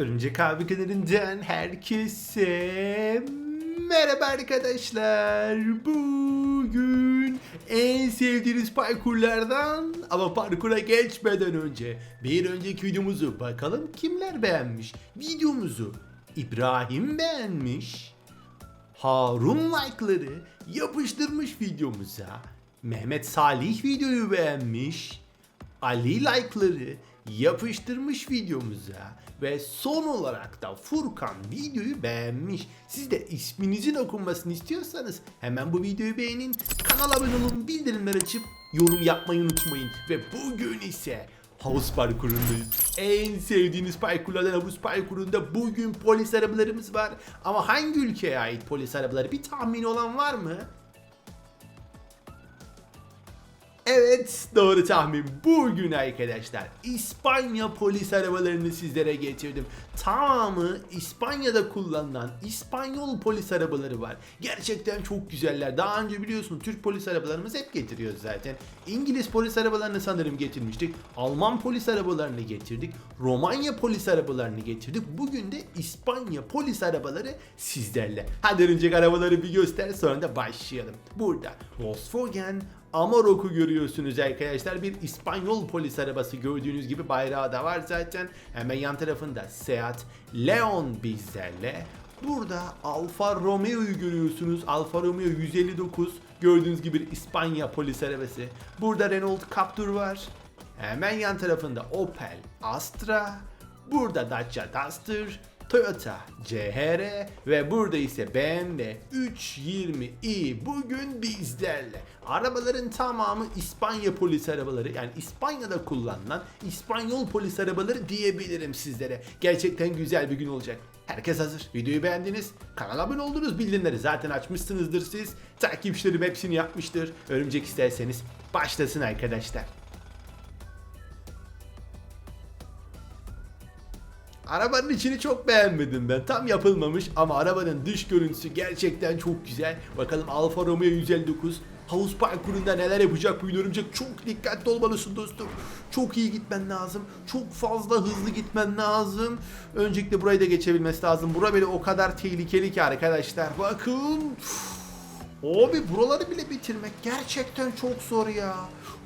Örümcek abi kanalından herkese merhaba arkadaşlar. Bugün en sevdiğiniz parkurlardan ama parkura geçmeden önce bir önceki videomuzu bakalım kimler beğenmiş. Videomuzu İbrahim beğenmiş. Harun like'ları yapıştırmış videomuza. Mehmet Salih videoyu beğenmiş. Ali like'ları yapıştırmış videomuza ve son olarak da Furkan videoyu beğenmiş. Siz de isminizin okunmasını istiyorsanız hemen bu videoyu beğenin, kanala abone olun, bildirimler açıp yorum yapmayı unutmayın. Ve bugün ise havuz parkurundayız. En sevdiğiniz parkurlardan havuz parkurunda bugün polis arabalarımız var. Ama hangi ülkeye ait polis arabaları bir tahmin olan var mı? Evet doğru tahmin. Bugün arkadaşlar İspanya polis arabalarını sizlere getirdim. Tamamı İspanya'da kullanılan İspanyol polis arabaları var. Gerçekten çok güzeller. Daha önce biliyorsun Türk polis arabalarımız hep getiriyoruz zaten. İngiliz polis arabalarını sanırım getirmiştik. Alman polis arabalarını getirdik. Romanya polis arabalarını getirdik. Bugün de İspanya polis arabaları sizlerle. Hadi örümcek arabaları bir göster sonra da başlayalım. Burada Volkswagen Amarok'u görüyorsunuz arkadaşlar. Bir İspanyol polis arabası gördüğünüz gibi bayrağı da var zaten. Hemen yan tarafında Seat Leon bizlerle. Burada Alfa Romeo'yu görüyorsunuz. Alfa Romeo 159 gördüğünüz gibi İspanya polis arabası. Burada Renault Captur var. Hemen yan tarafında Opel Astra. Burada Dacia Duster. Toyota CHR ve burada ise BMW 320i bugün bizlerle. Arabaların tamamı İspanya polis arabaları yani İspanya'da kullanılan İspanyol polis arabaları diyebilirim sizlere. Gerçekten güzel bir gün olacak. Herkes hazır. Videoyu beğendiniz. Kanala abone oldunuz. Bildirimleri zaten açmışsınızdır siz. Takipçilerim hepsini yapmıştır. Örümcek isterseniz başlasın arkadaşlar. Arabanın içini çok beğenmedim ben. Tam yapılmamış ama arabanın dış görüntüsü gerçekten çok güzel. Bakalım Alfa Romeo 159 havuz parkurunda neler yapacak bu örümcek. Çok dikkatli olmalısın dostum. Çok iyi gitmen lazım. Çok fazla hızlı gitmen lazım. Öncelikle burayı da geçebilmesi lazım. Bura bile o kadar tehlikeli ki arkadaşlar. Bakın. Abi buraları bile bitirmek gerçekten çok zor ya.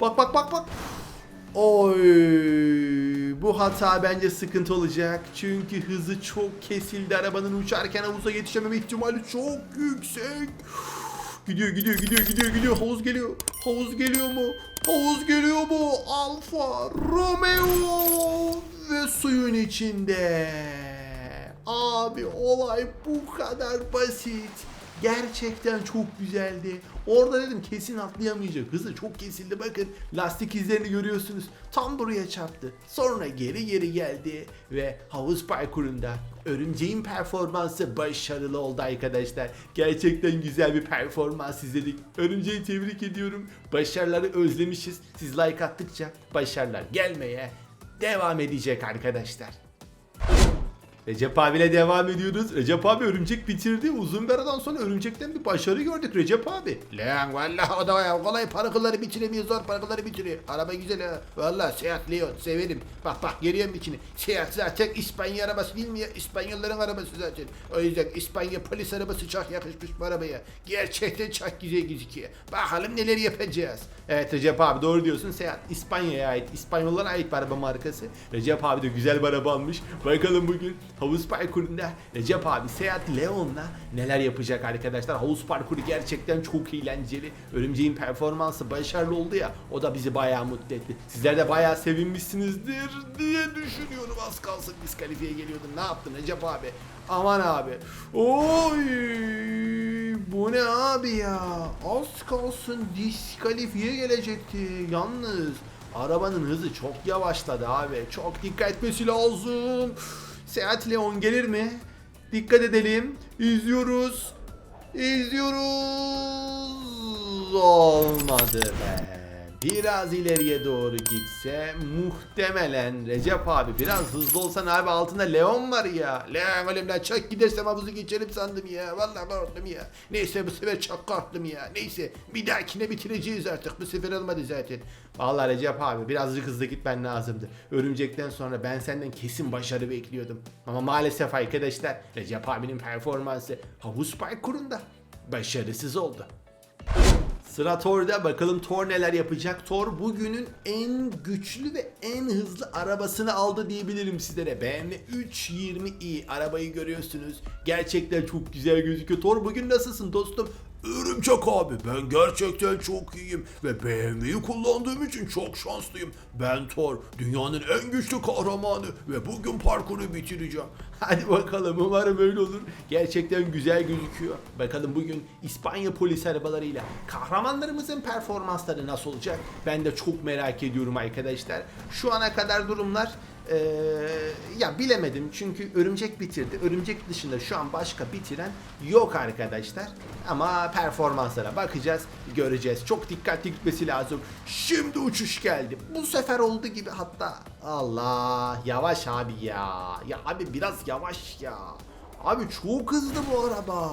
Bak bak bak bak. Oy bu hata bence sıkıntı olacak. Çünkü hızı çok kesildi. Arabanın uçarken havuza yetişememe ihtimali çok yüksek. Gidiyor gidiyor gidiyor gidiyor gidiyor. Havuz geliyor. Havuz geliyor mu? Havuz geliyor mu? Alfa Romeo ve suyun içinde. Abi olay bu kadar basit. Gerçekten çok güzeldi. Orada dedim kesin atlayamayacak. Hızı çok kesildi bakın. Lastik izlerini görüyorsunuz. Tam buraya çarptı. Sonra geri geri geldi ve havuz parkurunda örümceğin performansı başarılı oldu arkadaşlar. Gerçekten güzel bir performans izledik. Örümceği tebrik ediyorum. Başarıları özlemişiz. Siz like attıkça başarılar gelmeye devam edecek arkadaşlar. Recep abiyle devam ediyoruz. Recep abi örümcek bitirdi. Uzun bir aradan sonra örümcekten bir başarı gördük Recep abi. Lan vallahi o da ya kolay parkurları bitiremiyor zor parkurları bitiriyor. Araba güzel ha. Vallahi Seat Leon severim. Bak bak görüyorum içini. Seat zaten İspanya arabası değil mi ya? İspanyolların arabası zaten. O yüzden İspanya polis arabası çok yakışmış bu arabaya. Gerçekten çok güzel gözüküyor. Bakalım neler yapacağız. Evet Recep abi doğru diyorsun. Seat İspanya'ya ait, İspanyollara ait bir araba markası. Recep abi de güzel bir araba almış. Bakalım bugün havuz parkurunda Recep abi Seat Leon'la neler yapacak arkadaşlar. Havuz parkuru gerçekten çok eğlenceli. Örümceğin performansı başarılı oldu ya. O da bizi bayağı mutlu etti. Sizler de bayağı sevinmişsinizdir diye düşünüyorum. Az kalsın diskalifiye geliyordum. Ne yaptın Recep abi? Aman abi. Oy! Bu ne abi ya? Az kalsın diskalifiye gelecekti. Yalnız arabanın hızı çok yavaşladı abi. Çok dikkat etmesi lazım. Seat Leon gelir mi? Dikkat edelim. İzliyoruz. İzliyoruz. Olmadı be. Biraz ileriye doğru gitse muhtemelen Recep abi biraz hızlı olsan abi altında Leon var ya. Leon elimden çak gidersem havuzu geçerim sandım ya. Vallahi korktum ya. Neyse bu sefer çok korktum ya. Neyse bir dahakine bitireceğiz artık. Bu sefer olmadı zaten. Vallahi Recep abi birazcık hızlı gitmen lazımdı. Örümcekten sonra ben senden kesin başarı bekliyordum. Ama maalesef arkadaşlar Recep abinin performansı havuz parkurunda başarısız oldu. Sıra Thor'da bakalım Thor neler yapacak. Thor bugünün en güçlü ve en hızlı arabasını aldı diyebilirim sizlere. BMW 320i arabayı görüyorsunuz. Gerçekten çok güzel gözüküyor. Thor bugün nasılsın dostum? Örümcek abi ben gerçekten çok iyiyim ve BMW'yi kullandığım için çok şanslıyım. Ben Thor dünyanın en güçlü kahramanı ve bugün parkuru bitireceğim. Hadi bakalım umarım öyle olur. Gerçekten güzel gözüküyor. Bakalım bugün İspanya polis arabalarıyla kahramanlarımızın performansları nasıl olacak? Ben de çok merak ediyorum arkadaşlar. Şu ana kadar durumlar ee, ya bilemedim çünkü örümcek bitirdi. Örümcek dışında şu an başka bitiren yok arkadaşlar. Ama performanslara bakacağız, göreceğiz. Çok dikkatli gitmesi lazım. Şimdi uçuş geldi. Bu sefer oldu gibi hatta. Allah yavaş abi ya. Ya abi biraz yavaş ya. Abi çok hızlı bu araba.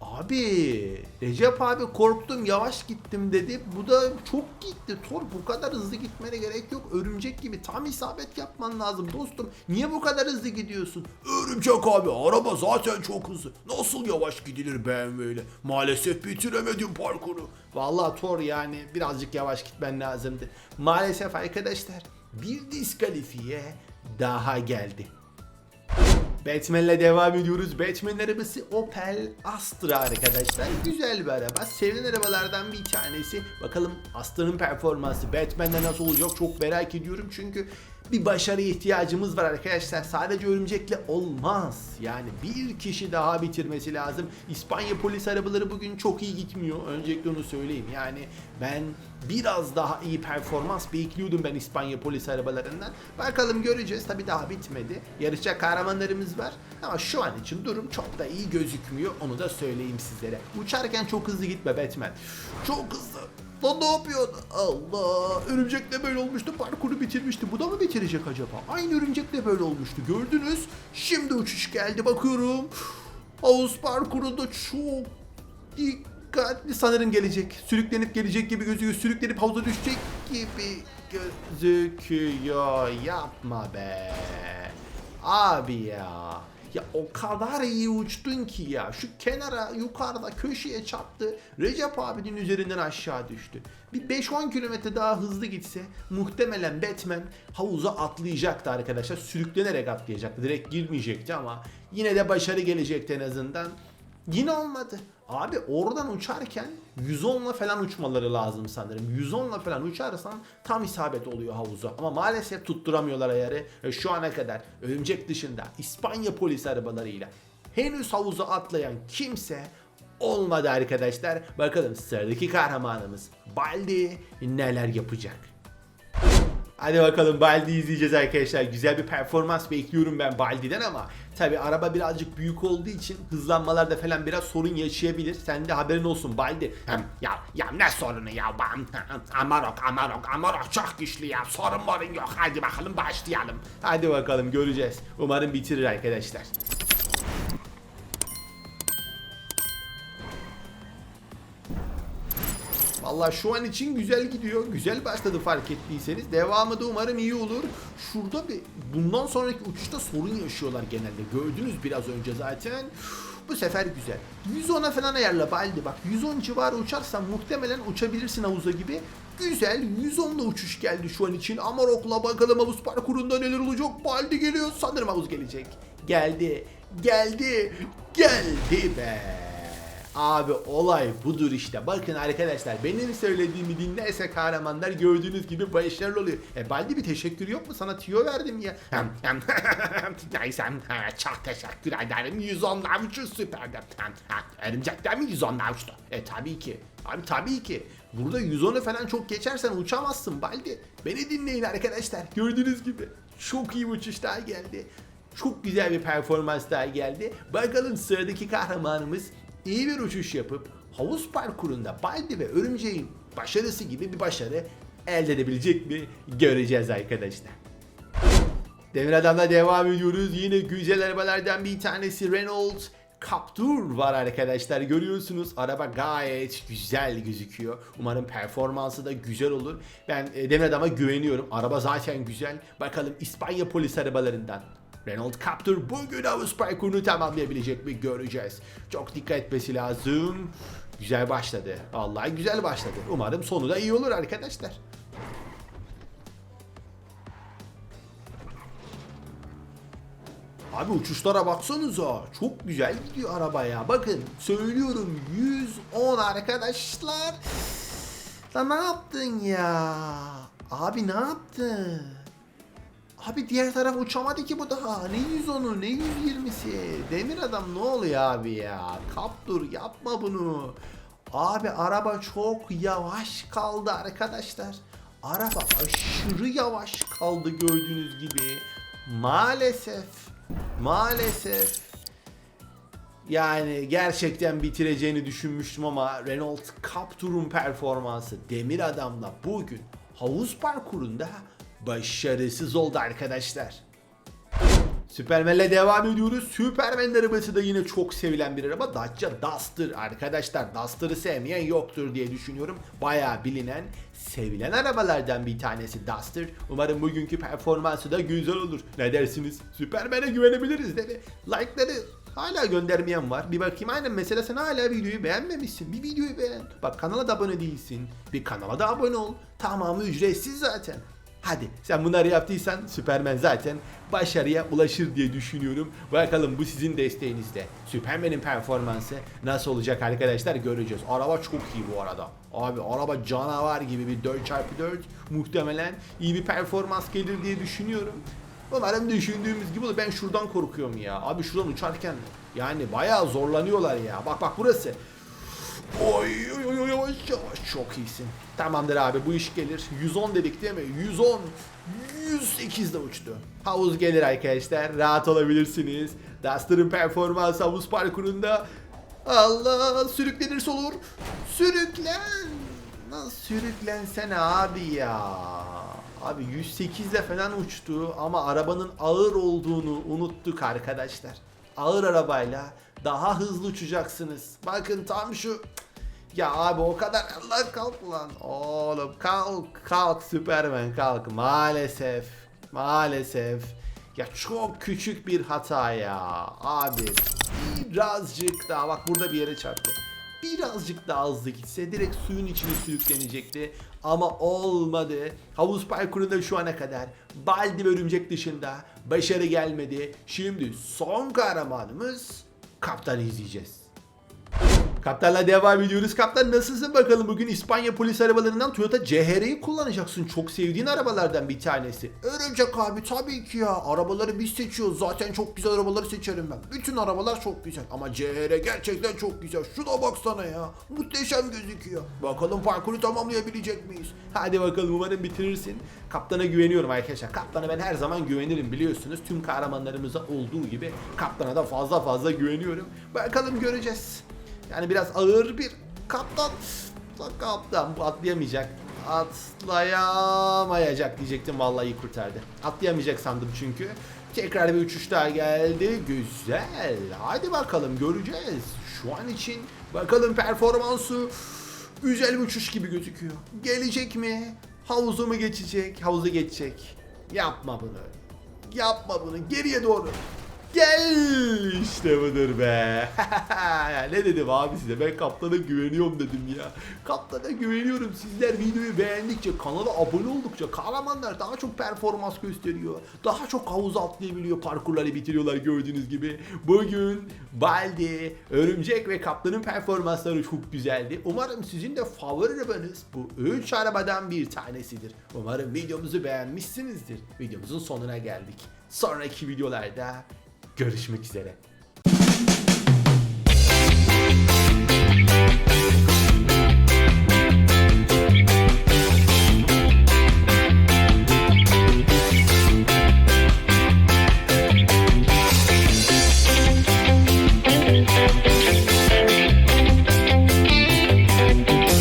Abi Recep abi korktum yavaş gittim dedi. Bu da çok gitti. Tor bu kadar hızlı gitmene gerek yok. Örümcek gibi tam isabet yapman lazım dostum. Niye bu kadar hızlı gidiyorsun? Örümcek abi araba zaten çok hızlı. Nasıl yavaş gidilir BMW ile? Maalesef bitiremedim parkuru. Vallahi Tor yani birazcık yavaş gitmen lazımdı. Maalesef arkadaşlar bir diskalifiye daha geldi. Batman'le devam ediyoruz. Batman'in arabası Opel Astra arkadaşlar. Güzel bir araba. Sevilen arabalardan bir tanesi. Bakalım Astra'nın performansı Batman'de nasıl olacak çok merak ediyorum. Çünkü bir başarıya ihtiyacımız var arkadaşlar. Sadece örümcekle olmaz. Yani bir kişi daha bitirmesi lazım. İspanya polis arabaları bugün çok iyi gitmiyor. Öncelikle onu söyleyeyim. Yani ben biraz daha iyi performans bekliyordum ben İspanya polis arabalarından. Bakalım göreceğiz. Tabi daha bitmedi. Yarışacak kahramanlarımız var. Ama şu an için durum çok da iyi gözükmüyor. Onu da söyleyeyim sizlere. Uçarken çok hızlı gitme Batman. Çok hızlı. Lan ne yapıyorsun? Allah! Örümcek de böyle olmuştu. Parkuru bitirmişti. Bu da mı bitirecek acaba? Aynı örümcek de böyle olmuştu. Gördünüz. Şimdi uçuş geldi. Bakıyorum. Havuz parkurunda çok dikkatli sanırım gelecek. Sürüklenip gelecek gibi gözüküyor. Sürüklenip havuza düşecek gibi gözüküyor. Yapma be. Abi ya. Ya o kadar iyi uçtun ki ya. Şu kenara yukarıda köşeye çarptı. Recep abinin üzerinden aşağı düştü. Bir 5-10 kilometre daha hızlı gitse muhtemelen Batman havuza atlayacaktı arkadaşlar. Sürüklenerek atlayacaktı. Direkt girmeyecekti ama yine de başarı gelecekti en azından. Yine olmadı. Abi oradan uçarken 110'la falan uçmaları lazım sanırım. 110'la falan uçarsan tam isabet oluyor havuza. Ama maalesef tutturamıyorlar ayarı. Ve şu ana kadar örümcek dışında İspanya polis arabalarıyla henüz havuza atlayan kimse olmadı arkadaşlar. Bakalım sıradaki kahramanımız Baldi neler yapacak. Hadi bakalım Baldi izleyeceğiz arkadaşlar. Güzel bir performans bekliyorum ben Baldi'den ama tabi araba birazcık büyük olduğu için hızlanmalarda falan biraz sorun yaşayabilir. Sen de haberin olsun Baldi. Ya ya ne sorunu ya Amarok Amarok Amarok çok güçlü ya sorun morun yok hadi bakalım başlayalım. Hadi bakalım göreceğiz. Umarım bitirir arkadaşlar. Vallahi şu an için güzel gidiyor. Güzel başladı fark ettiyseniz. Devamı da umarım iyi olur. Şurada bir bundan sonraki uçuşta sorun yaşıyorlar genelde. Gördünüz biraz önce zaten. Bu sefer güzel. 110'a falan ayarla Baldi bak. 110 civarı uçarsan muhtemelen uçabilirsin havuza gibi. Güzel 110'la uçuş geldi şu an için. Amarok'la bakalım havuz parkurunda neler olacak. Baldi geliyor. Sanırım havuz gelecek. Geldi. Geldi. Geldi be. Abi olay budur işte. Bakın arkadaşlar benim söylediğimi dinlerse kahramanlar gördüğünüz gibi başarılı oluyor. E Baldi bir teşekkür yok mu? Sana tüyo verdim ya. Neyse çok teşekkür ederim 110 uçuş süperdi. Örümcekler mi 110 uçtu? E tabii ki. Abi tabii ki. Burada 110'u falan çok geçersen uçamazsın Baldi. Beni dinleyin arkadaşlar. Gördüğünüz gibi. Çok iyi uçuşlar geldi. Çok güzel bir performans daha geldi. Bakalım sıradaki kahramanımız iyi bir uçuş yapıp havuz parkurunda Baldi ve Örümceğin başarısı gibi bir başarı elde edebilecek mi göreceğiz arkadaşlar. Demir Adam'la devam ediyoruz. Yine güzel arabalardan bir tanesi Renault Captur var arkadaşlar. Görüyorsunuz araba gayet güzel gözüküyor. Umarım performansı da güzel olur. Ben e, Demir Adam'a güveniyorum. Araba zaten güzel. Bakalım İspanya polis arabalarından. Renault Captur bugün havuz parkurunu tamamlayabilecek mi göreceğiz. Çok dikkat etmesi lazım. Güzel başladı. Vallahi güzel başladı. Umarım sonu da iyi olur arkadaşlar. Abi uçuşlara baksanıza. Çok güzel gidiyor araba ya. Bakın söylüyorum 110 arkadaşlar. Lan ne yaptın ya? Abi ne yaptın? Abi diğer taraf uçamadı ki bu daha. Ne 110'u ne 120'si. Demir adam ne oluyor abi ya? Kaptur yapma bunu. Abi araba çok yavaş kaldı arkadaşlar. Araba aşırı yavaş kaldı gördüğünüz gibi. Maalesef. Maalesef. Yani gerçekten bitireceğini düşünmüştüm ama Renault Captur'un performansı Demir Adam'la bugün havuz parkurunda başarısız oldu arkadaşlar. Süpermen'le devam ediyoruz. Süpermen'in arabası da yine çok sevilen bir araba. Dacia Duster arkadaşlar. Duster'ı sevmeyen yoktur diye düşünüyorum. Bayağı bilinen, sevilen arabalardan bir tanesi Duster. Umarım bugünkü performansı da güzel olur. Ne dersiniz? Süpermen'e güvenebiliriz mi? Like'ları hala göndermeyen var. Bir bakayım aynen mesela sen hala videoyu beğenmemişsin. Bir videoyu beğen. Bak kanala da abone değilsin. Bir kanala da abone ol. Tamamı ücretsiz zaten. Hadi sen bunları yaptıysan Süpermen zaten başarıya ulaşır diye düşünüyorum. Bakalım bu sizin desteğinizle. Süpermen'in performansı nasıl olacak arkadaşlar göreceğiz. Araba çok iyi bu arada. Abi araba canavar gibi bir 4x4 muhtemelen iyi bir performans gelir diye düşünüyorum. Umarım düşündüğümüz gibi olur. Ben şuradan korkuyorum ya. Abi şuradan uçarken yani bayağı zorlanıyorlar ya. Bak bak burası. Oy oy oy yavaş yavaş çok iyisin. Tamamdır abi bu iş gelir. 110 dedik değil mi? 110 108 de uçtu. Havuz gelir arkadaşlar. Rahat olabilirsiniz. Duster'ın performansı havuz parkurunda. Allah sürüklenirse olur. Sürüklen. Nasıl sürüklensene abi ya. Abi 108 ile falan uçtu ama arabanın ağır olduğunu unuttuk arkadaşlar. Ağır arabayla daha hızlı uçacaksınız. Bakın tam şu ya abi o kadar Allah kalk lan. Oğlum kalk kalk Süpermen kalk. Maalesef. Maalesef. Ya çok küçük bir hata ya. Abi birazcık daha bak burada bir yere çarptı. Birazcık daha hızlı gitse direkt suyun içine sürüklenecekti. Ama olmadı. Havuz parkurunda şu ana kadar Baldi ve Örümcek dışında başarı gelmedi. Şimdi son kahramanımız Kaptan'ı izleyeceğiz. Kaptanla devam ediyoruz. Kaptan nasılsın bakalım bugün İspanya polis arabalarından Toyota CHR'yi kullanacaksın. Çok sevdiğin arabalardan bir tanesi. Örümcek abi tabii ki ya. Arabaları biz seçiyoruz. Zaten çok güzel arabaları seçerim ben. Bütün arabalar çok güzel. Ama CHR gerçekten çok güzel. Şuna baksana ya. Muhteşem gözüküyor. Bakalım parkuru tamamlayabilecek miyiz? Hadi bakalım umarım bitirirsin. Kaptana güveniyorum arkadaşlar. Kaptana ben her zaman güvenirim biliyorsunuz. Tüm kahramanlarımıza olduğu gibi kaptana da fazla fazla güveniyorum. Bakalım göreceğiz. Yani biraz ağır bir kaptan. Kaptan bu atlayamayacak. Atlayamayacak diyecektim vallahi kurtardı. Atlayamayacak sandım çünkü. Tekrar bir uçuş daha geldi. Güzel. Hadi bakalım göreceğiz. Şu an için bakalım performansı güzel bir uçuş gibi gözüküyor. Gelecek mi? Havuzu mu geçecek? Havuzu geçecek. Yapma bunu. Yapma bunu. Geriye doğru. Gel işte budur be. ne dedim abi size ben kaptana güveniyorum dedim ya. Kaptana güveniyorum. Sizler videoyu beğendikçe kanala abone oldukça kahramanlar daha çok performans gösteriyor. Daha çok havuz atlayabiliyor parkurları bitiriyorlar gördüğünüz gibi. Bugün Baldi, Örümcek ve Kaptan'ın performansları çok güzeldi. Umarım sizin de favori arabanız bu 3 arabadan bir tanesidir. Umarım videomuzu beğenmişsinizdir. Videomuzun sonuna geldik. Sonraki videolarda görüşmek üzere.